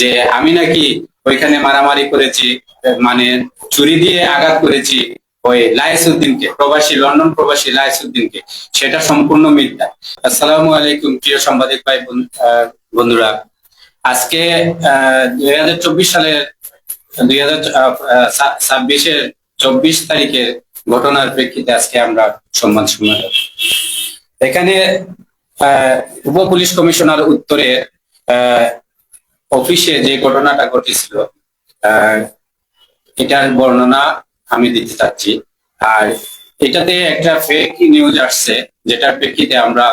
যে আমি নাকি ওইখানে মারামারি করেছি মানে চুরি দিয়ে আঘাত করেছি ওই লাইসুদ্দিনকে প্রবাসী, লন্ডন প্রবাসী লাইসুদ্দিনকে সেটা সম্পূর্ণ মিথ্যা। আসসালামু আলাইকুম, প্রিয় সাংবাদিক ভাই বন্ধুরা। আজকে দুই হাজার চব্বিশ সালের, দুই হাজার ছাব্বিশের চব্বিশ তারিখের ঘটনার প্রেক্ষিতে আজকে আমরা সম্মান সম্মান এখানে উপ পুলিশ কমিশনার উত্তরে অফিসে যে ঘটনাটা ঘটেছিল এটার বর্ণনা আমি দিতে চাচ্ছি। আর এটাতে একটা ফেক নিউজ আসছে, যেটার প্রেক্ষিতে আমরা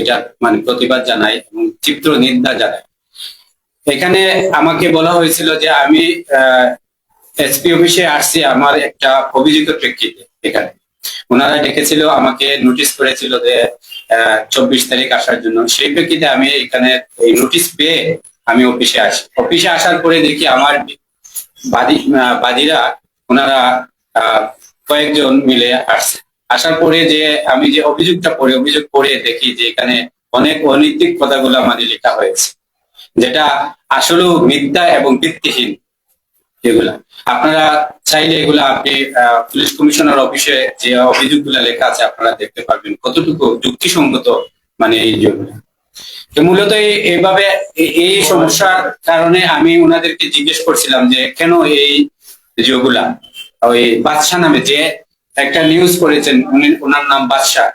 এটা মানে প্রতিবাদ জানাই এবং তীব্র নিন্দা জানাই। এখানে আমাকে বলা হয়েছিল যে আমি এসপি অফিসে আসছি আমার একটা অভিযোগের প্রেক্ষিতে এখানে। ওনারা ডেকেছিল, আমাকে নোটিশ করেছিল যে চব্বিশ তারিখ আসার জন্য। সেই প্রেক্ষিতে আমি এখানে এই নোটিশ পেয়ে আমি অফিসে আসি। অফিসে আসার পরে দেখি আমার বাদীরা ওনারা কয়েকজন মিলে আসছে। আসার পরে যে আমি যে অভিযোগটা পড়ে, অভিযোগ পড়ে দেখি যে এখানে অনেক অনৈতিক কথাগুলো আমাদের লেখা হয়েছে। যেটা আসলেও মিথ্যা এবং ভিত্তিহীন এগুলা। আপনারা চাইলে এগুলা আপনি পুলিশ কমিশনার অফিসে যে অভিযোগগুলো লেখা আছে আপনারা দেখতে পারবেন। কতটুকু যুক্তিসঙ্গত মানে এই যেগুলো মূলত এইভাবে এই- সমস্যার কারণে আমি ওনাদেরকে জিজ্ঞেস করছিলাম যে, কেন এই যেগুলা? ওই বাদশাহ নামে যে একটা নিউজ করেছেন, উনি ওনার নাম বাদশাহ।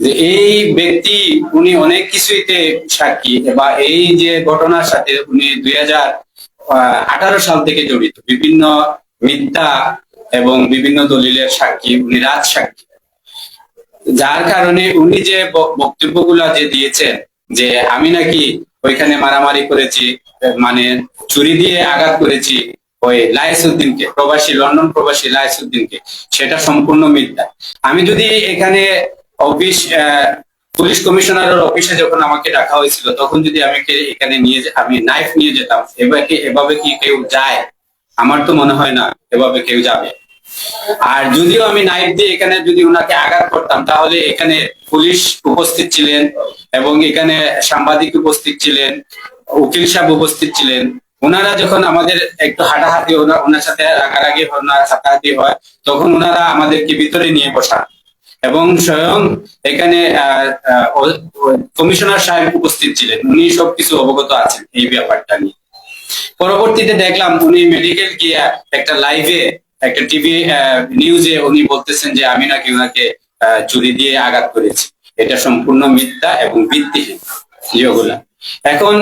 যে এই ব্যক্তি, উনি অনেক কিছুইতে সাক্ষী বা এই যে ঘটনার সাথে উনি দুই হাজার আঠারো সাল থেকে জড়িত। বিভিন্ন মিথ্যা এবং বিভিন্ন দলিলের সাক্ষী, উনি রাজ সাক্ষী যার কারণে উনি যে বক্তব্যগুলা যে দিয়েছেন যে আমি নাকি ওইখানে মারামারি করেছি মানে চুরি দিয়ে আঘাত করেছি ওই লাইসুদ্দিনকে প্রবাসী, লন্ডন প্রবাসী লাইসুদ্দিনকে সেটা সম্পূর্ণ মিথ্যা। আমি যদি এখানে অফিস পুলিশ কমিশনারের অফিসে যখন আমাকে ডাকা হয়েছিল, তখন যদি আমি এখানে নিয়ে আমি নাইফ নিয়ে যেতাম এভাবে এভাবে কি কেউ যায়? আমার তো মনে হয় না এভাবে কেউ যাবে। আর যদিও আমি নাইফ দিয়ে এখানে যদি ওনাকে আঘাত করতাম, তাহলে এখানে পুলিশ উপস্থিত ছিলেন এবং এখানে সাংবাদিক উপস্থিত ছিলেন, উকিল সাহেব উপস্থিত ছিলেন। ওনারা যখন আমাদের একটু হাঁটাহাঁটি ওনার সাথে রাগারাগি ওনার হাতাহাতি হয়, তখন ওনারা আমাদেরকে ভিতরে নিয়ে বসান। এবং স্বয়ং এখানে কমিশনার সাহেব উপস্থিত ছিলেন। উনি সবকিছু অবগত আছেন এই ব্যাপারটা নিয়ে। পরবর্তীতে দেখলাম উনি মেডিকেল গিয়ে একটা লাইভে একটা টিভি নিউজে উনি বলতেছেন যে আমি নাকি ওনাকে চুরি দিয়ে আঘাত করেছি। এটা সম্পূর্ণ মিথ্যা এবং ভিত্তিহীন যেগুলা এখন,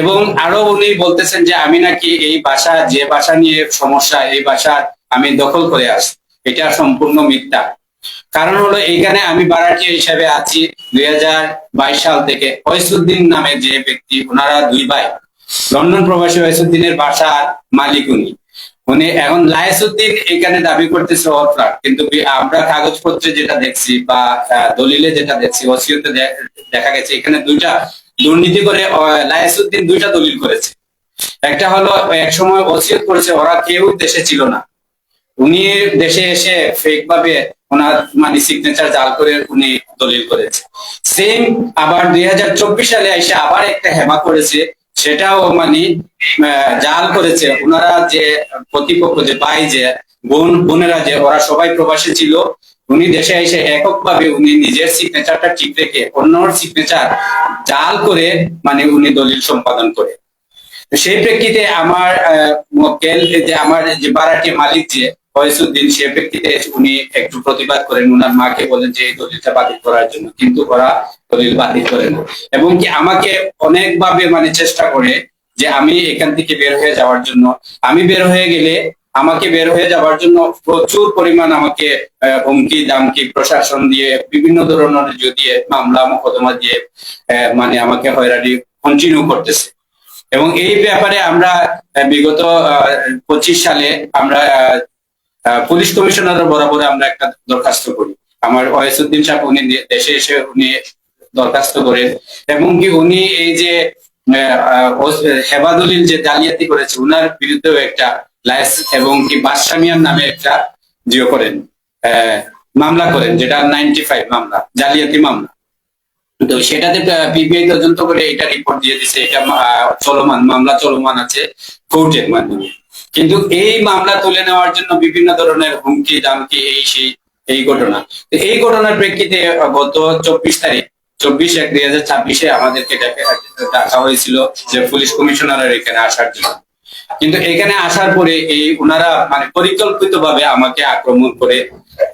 এবং আরও উনি বলতেছেন যে আমি নাকি এই ভাষা, যে ভাষা নিয়ে সমস্যা, এই ভাষা আমি দখল করে আসি, এটা সম্পূর্ণ মিথ্যা। কারণ হলো এইখানে আমি বারাটি হিসাবে আছি দুই হাজার বাইশ সাল থেকে। ফয়সুদ্দিন নামে যে ব্যক্তি, ওনারা দুই ভাই। লন্ডন প্রবাসী ওয়াইসুদ্দিনের বাসার মালিক উনি। উনি এখন লায়েসুদ্দিন এখানে দাবি করতেছে অপরাধ কিন্তু আমরা কাগজপত্রে যেটা দেখছি বা দলিলে যেটা দেখছি ওসিয়তে দেখা গেছে এখানে দুইটা দুর্নীতি করে লায়েসুদ্দিন দুইটা দলিল করেছে। একটা হলো, এক সময় ওসিয়ত করেছে, ওরা কেউ দেশে ছিল না। উনি দেশে এসে ফেক ভাবে ওনার মানে সিগনেচার জাল করে উনি দলিল করেছে। সেম আবার দুই হাজার চব্বিশ সালে এসে আবার একটা হেমা করেছে সেটাও মানে জাল করেছে। ওনারা যে প্রতিপক্ষ যে পাই যে, বোন, বোনেরা যে, ওরা সবাই প্রবাসী ছিল, উনি দেশে এসে এককভাবে উনি নিজের সিগনেচারটা ঠিক রেখে অন্যর সিগনেচার জাল করে মানে উনি দলিল সম্পাদন করে। সেই প্রেক্ষিতে আমার যে আমার যে বারাটি মালিক যে ফয়সুদ্দিন সে প্রেক্ষিতে উনি একটু প্রতিবাদ করেন। উনার মাকে বলেন যে, এই দলিলটা বাতিল করার জন্য কিন্তু ওরা দলিল বাতিল করেন এবং কি আমাকে অনেকভাবে মানে চেষ্টা করে যে, আমি এখান থেকে বের হয়ে যাওয়ার জন্য। আমি বের হয়ে গেলে, আমাকে বের হয়ে যাওয়ার জন্য প্রচুর পরিমাণ আমাকে হুমকি, দামকি, প্রশাসন দিয়ে, বিভিন্ন ধরনের দিয়ে, মামলা, মোকদ্দমা দিয়ে মানে আমাকে হয়রানি কন্টিনিউ করতেছে। এবং এই ব্যাপারে আমরা বিগত পঁচিশ সালে আমরা পুলিশ কমিশনার বরাবর আমরা একটা দরখাস্ত করি। আমার ওয়াইসুদ্দিন সাহেব, উনি দেশে এসে উনি দরখাস্ত করেন। এবং কি উনি এই যে হেবাদুলিল যে জালিয়াতি করেছে, উনার বিরুদ্ধেও একটা লাইস এবং কি বাদশামিয়ার নামে একটা জিও করেন মামলা করেন, যেটা নাইনটি ফাইভ মামলা, জালিয়াতি মামলা। তো সেটাতে পিবিআই তদন্ত করে এটা রিপোর্ট দিয়ে দিছে। এটা চলমান, মামলা চলমান আছে কোর্টের মাধ্যমে। কিন্তু এই মামলা তুলে নেওয়ার জন্য বিভিন্ন ধরনের হুমকি, দামকি, এই সেই, এই ঘটনা। এই ঘটনার প্রেক্ষিতে গত চব্বিশ তারিখ, চব্বিশ এক দুই হাজার ছাব্বিশে আমাদেরকে ডাকা- হয়েছিল যে পুলিশ কমিশনারের এখানে আসার জন্য। কিন্তু এখানে আসার পরে এই ওনারা মানে পরিকল্পিত ভাবে আমাকে আক্রমণ করে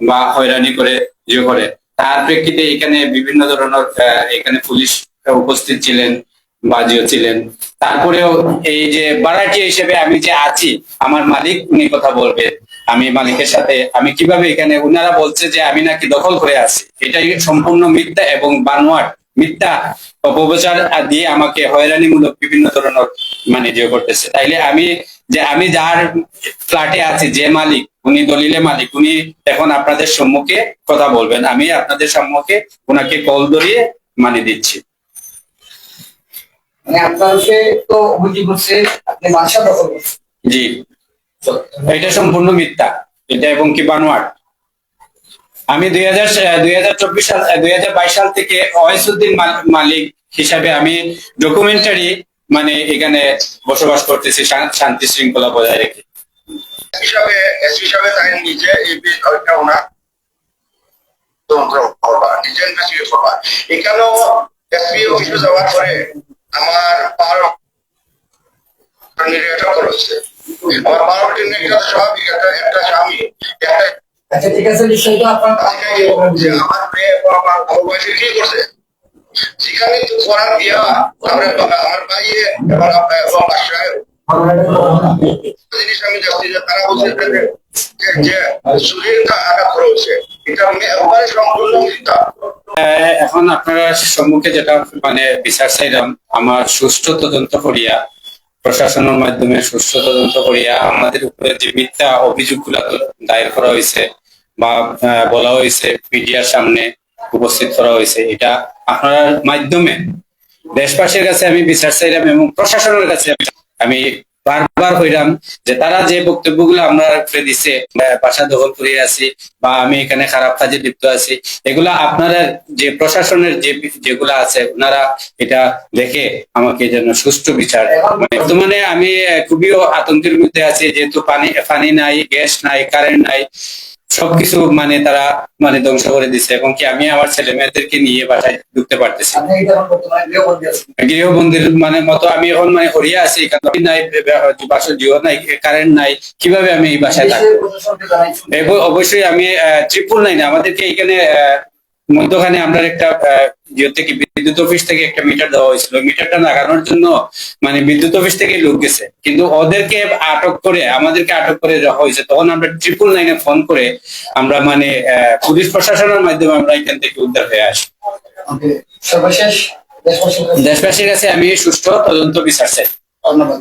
বা হয়রানি করে ইয়ে করে। তার প্রেক্ষিতে এখানে বিভিন্ন ধরনের এখানে পুলিশ উপস্থিত ছিলেন। বাজিও ছিলেন। তারপরেও এই যে বাড়াটি হিসেবে আমি যে আছি, আমার মালিক উনি কথা বলবে। আমি মালিকের সাথে, আমি কীভাবে এখানে, উনারা বলছে যে আমি নাকি দখল করে আছি। এটাই সম্পূর্ণ মিথ্যা এবং বানোয়াট। মিথ্যা অপপ্রচার দিয়ে আমাকে হয়রানিমূলক বিভিন্ন ধরনের মানে যে করতেছে। তাইলে আমি যে, আমি যার ফ্ল্যাটে আছি, যে মালিক, উনি দলিলে মালিক, উনি এখন আপনাদের সম্মুখে কথা বলবেন। আমি আপনাদের সম্মুখে ওনাকে কল ধরিয়ে মানে দিচ্ছি। মানে আপনাকে তো অভিযোগ হচ্ছে আপনি বাসা দখল জি। এটা সম্পূর্ণ মিথ্যা। এটা এবং কি বানোয়াট। আমি দুই হাজার দুই হাজার চব্বিশ সাল দুই হাজার বাইশ সাল থেকে ওয়াইসুদ্দিন মালিক হিসাবে আমি ডকুমেন্টারি মানে এখানে বসবাস করতেছি শান্তি শৃঙ্খলা বজায় রেখে। হিসাবে হিসাবে তাই নিজে এই বিষয়টা ওনার তন্ত্র করবা নিজে ইনভেস্টিগেট করবা। এখানেও এসপি অফিসে যাওয়ার পরে আমার বারো করেছে। আমার বারোটি স্বাভাবিক একটা একটা স্বামী একটা আচ্ছা ঠিক আছে বিষয়টা আপনার আমার মেয়ে আমার বড় বয়সে কি করছে? সেখানে তো করার দিয়া আমরা আমার ভাইয়ে এবং আপনার বাসায় জিনিস আমি দেখছি যে তারা বলছে যে যে আঘাত করা এটা সম্পূর্ণ মিথ্যা এখন আপনারা সম্মুখে যেটা মানে বিচার চাইলাম, আমার সুষ্ঠু তদন্ত করিয়া, প্রশাসনের মাধ্যমে সুষ্ঠু তদন্ত করিয়া, আমাদের উপরে যে মিথ্যা অভিযোগগুলো দায়ের করা হয়েছে বা বলা হয়েছে, মিডিয়ার সামনে উপস্থিত করা হয়েছে, এটা আপনার মাধ্যমে দেশবাসীর কাছে আমি বিচার চাইলাম এবং প্রশাসনের কাছে আমি- বারবার হইলাম যে তারা যে বক্তব্যগুলো আমরা উপরে দিছে বাসা দখল করে আছি বা আমি এখানে খারাপ কাজে লিপ্ত আছি এগুলা আপনারা যে প্রশাসনের যে যেগুলা আছে ওনারা এটা দেখে আমাকে যেন সুষ্ঠু বিচার মানে বর্তমানে আমি খুবই আতঙ্কের মধ্যে আছি যেহেতু পানি পানি নাই গ্যাস নাই কারেন্ট নাই সবকিছু মানে তারা মানে ধ্বংস করে দিচ্ছে এবং কি আমি আমার ছেলে মেয়েদেরকে নিয়ে বাসায় ঢুকতে পারতেছি না। গৃহবন্দির মানে মতো আমি এখন মানে হরিয়া আছি নাই বাসার জিও নাই কারেন্ট নাই কীভাবে আমি এই বাসায় থাকব? অবশ্যই আমি ট্রিপল নাইন আমাদেরকে এখানে আহ, মধ্যখানে আমরা একটা ইয়ে থেকে বিদ্যুৎ অফিস থেকে একটা মিটার দেওয়া হয়েছিল। মিটারটা লাগানোর জন্য মানে বিদ্যুৎ অফিস থেকে লোক গেছে। কিন্তু ওদেরকে আটক করে আমাদেরকে আটক করে রাখা হয়েছে। তখন আমরা ট্রিপল নাইনে ফোন করে আমরা মানে পুলিশ প্রশাসনের মাধ্যমে আমরা এখান থেকে উদ্ধার হয়ে আসি। সর্বশেষ দেশবাসীর কাছে। দেশবাসীর কাছে আমি সুষ্ঠু তদন্ত বিচার চাই। ধন্যবাদ।